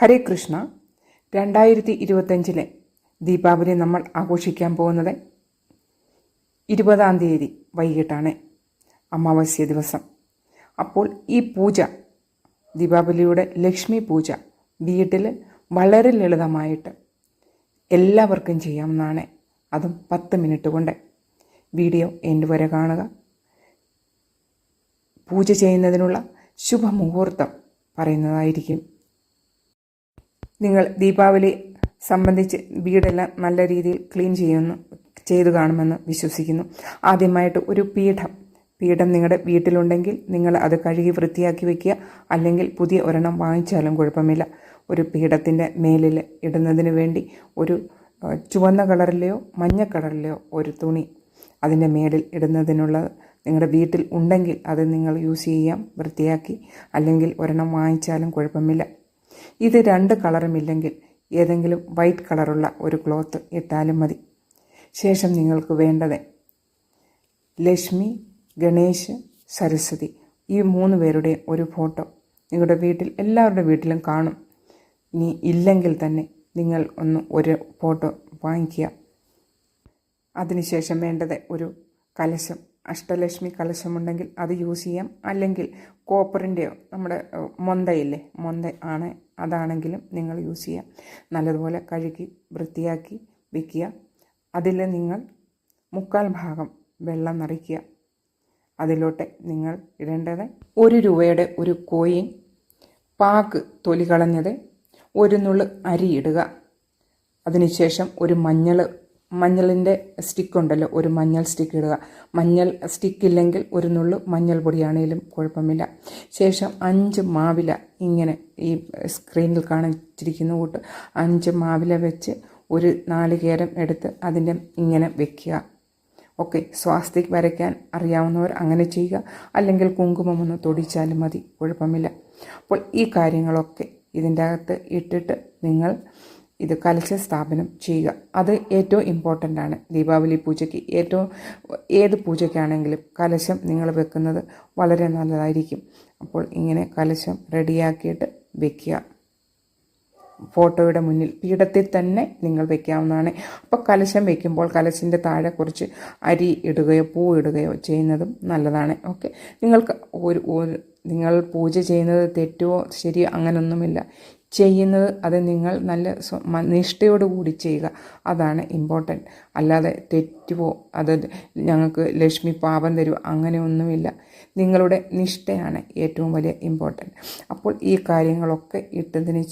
ഹരേ കൃഷ്ണ. രണ്ടായിരത്തി ഇരുപത്തഞ്ചിലെ ദീപാവലി നമ്മൾ ആഘോഷിക്കാൻ പോകുന്നത് ഇരുപതാം തീയതി വൈകിട്ടാണ് അമാവാസ്യ ദിവസം. അപ്പോൾ ഈ പൂജ ദീപാവലിയുടെ ലക്ഷ്മി പൂജ വീട്ടിൽ വളരെ ലളിതമായിട്ട് എല്ലാവർക്കും ചെയ്യാവുന്നതാണ്. അതും പത്ത് മിനിറ്റ് കൊണ്ട്. വീഡിയോ എന്റെ വരെ കാണുക. പൂജ ചെയ്യുന്നതിനുള്ള ശുഭമുഹൂർത്തം പറയുന്നതായിരിക്കും. നിങ്ങൾ ദീപാവലി സംബന്ധിച്ച് വീടെല്ലാം നല്ല രീതിയിൽ ക്ലീൻ ചെയ്യുന്നു ചെയ്തു കാണുമെന്ന് വിശ്വസിക്കുന്നു. ആദ്യമായിട്ട് ഒരു പീഠം. പീഠം നിങ്ങളുടെ വീട്ടിലുണ്ടെങ്കിൽ നിങ്ങൾ അത് കഴുകി വൃത്തിയാക്കി വയ്ക്കുക അല്ലെങ്കിൽ പുതിയ ഒരെണ്ണം വാങ്ങിച്ചാലും കുഴപ്പമില്ല. ഒരു പീഠത്തിന്റെ മേലിൽ ഇടുന്നതിന് വേണ്ടി ഒരു ചുവന്ന കളറിലെയോ മഞ്ഞ കളറിലെയോ ഒരു തുണി അതിന്റെ മേലിൽ ഇടുന്നതിനുള്ള നിങ്ങളുടെ വീട്ടിൽ ഉണ്ടെങ്കിൽ അത് നിങ്ങൾ യൂസ് ചെയ്യാം വൃത്തിയാക്കി. അല്ലെങ്കിൽ ഒരെണ്ണം വാങ്ങിച്ചാലും കുഴപ്പമില്ല. ഇത് രണ്ട് കളറുമില്ലെങ്കിൽ ഏതെങ്കിലും വൈറ്റ് കളറുള്ള ഒരു ക്ലോത്ത് ഇട്ടാലും മതി. ശേഷം നിങ്ങൾക്ക് വേണ്ടത് ലക്ഷ്മി ഗണേശ് സരസ്വതി ഈ മൂന്ന് പേരുടെ ഒരു ഫോട്ടോ നിങ്ങളുടെ വീട്ടിൽ എല്ലാവരുടെ വീട്ടിലും കാണും. ഇനി ഇല്ലെങ്കിൽ തന്നെ നിങ്ങൾ ഒന്ന് ഒരു ഫോട്ടോ വാങ്ങിക്കുക. അതിനുശേഷം വേണ്ടത് ഒരു കലശം. അഷ്ടലക്ഷ്മി കലശമുണ്ടെങ്കിൽ അത് യൂസ് ചെയ്യാം. അല്ലെങ്കിൽ കോപ്പറിന്റെയോ നമ്മുടെ മൊന്തയില്ലേ മൊന്ത ആണ് അതാണെങ്കിലും നിങ്ങൾ യൂസ് ചെയ്യുക. നല്ലതുപോലെ കഴുകി വൃത്തിയാക്കി വെക്കുക. അതിൽ നിങ്ങൾ മുക്കാൽ ഭാഗം വെള്ളം നിറയ്ക്കുക. അതിലോട്ട് നിങ്ങൾ ഇടേണ്ടത് ഒരു രൂപയുടെ ഒരു കോയിൻ പാക്ക് തൊലി കളഞ്ഞത് ഒരു നുള്ളു അരി ഇടുക. അതിനുശേഷം ഒരു മഞ്ഞൾ മഞ്ഞളിന്റെ സ്റ്റിക്ക് ഉണ്ടല്ലോ ഒരു മഞ്ഞൾ സ്റ്റിക്ക് ഇടുക. മഞ്ഞൾ സ്റ്റിക്ക് ഇല്ലെങ്കിൽ ഒരു നുള്ളു മഞ്ഞൾ പൊടിയാണേലും കുഴപ്പമില്ല. ശേഷം അഞ്ച് മാവില ഇങ്ങനെ ഈ സ്ക്രീനിൽ കാണിച്ചിരിക്കുന്ന കൂട്ട് അഞ്ച് മാവില വെച്ച് ഒരു നാളികേരം എടുത്ത് അതിന്റെ ഇങ്ങനെ വെക്കുക. ഓക്കെ സ്വാസ്തിക് വരയ്ക്കാൻ അറിയാവുന്നവർ അങ്ങനെ ചെയ്യുക. അല്ലെങ്കിൽ കുങ്കുമം ഒന്ന് തൊടിച്ചാലും മതി കുഴപ്പമില്ല. അപ്പോൾ ഈ കാര്യങ്ങളൊക്കെ ഇതിന്റെ അകത്ത് ഇട്ടിട്ട് നിങ്ങൾ ഇത് കലശ സ്ഥാപനം ചെയ്യുക. അത് ഏറ്റവും ഇമ്പോർട്ടന്റ് ആണ്. ദീപാവലി പൂജയ്ക്ക് ഏറ്റവും ഏത് പൂജയ്ക്കാണെങ്കിലും കലശം നിങ്ങൾ വെക്കുന്നത് വളരെ നല്ലതായിരിക്കും. അപ്പോൾ ഇങ്ങനെ കലശം റെഡിയാക്കിയിട്ട് വെക്കുക. ഫോട്ടോയുടെ മുന്നിൽ പീഠത്തിൽ തന്നെ നിങ്ങൾ വെക്കാവുന്നതാണ്. അപ്പോൾ കലശം വെക്കുമ്പോൾ കലശിന്റെ താഴെ കുറച്ച് അരി ഇടുകയോ പൂ ഇടുകയോ ചെയ്യുന്നതും നല്ലതാണ്. ഓക്കെ നിങ്ങൾക്ക് ഒരു നിങ്ങൾ പൂജ ചെയ്യുന്നത് തെറ്റോ ശരിയോ അങ്ങനൊന്നുമില്ല. ചെയ്യുന്നത് അത് നിങ്ങൾ നല്ല നിഷ്ഠയോടുകൂടി ചെയ്യുക. അതാണ് ഇമ്പോർട്ടന്റ് അല്ലാതെ തെറ്റുവോ അത് ഞങ്ങൾക്ക് ലക്ഷ്മി പാപം തരുമോ അങ്ങനെയൊന്നുമില്ല നിങ്ങളുടെ നിഷ്ഠയാണ് ഏറ്റവും വലിയ ഇമ്പോർട്ടന്റ് അപ്പോൾ ഈ കാര്യങ്ങളൊക്കെ ഇട്ടതിന്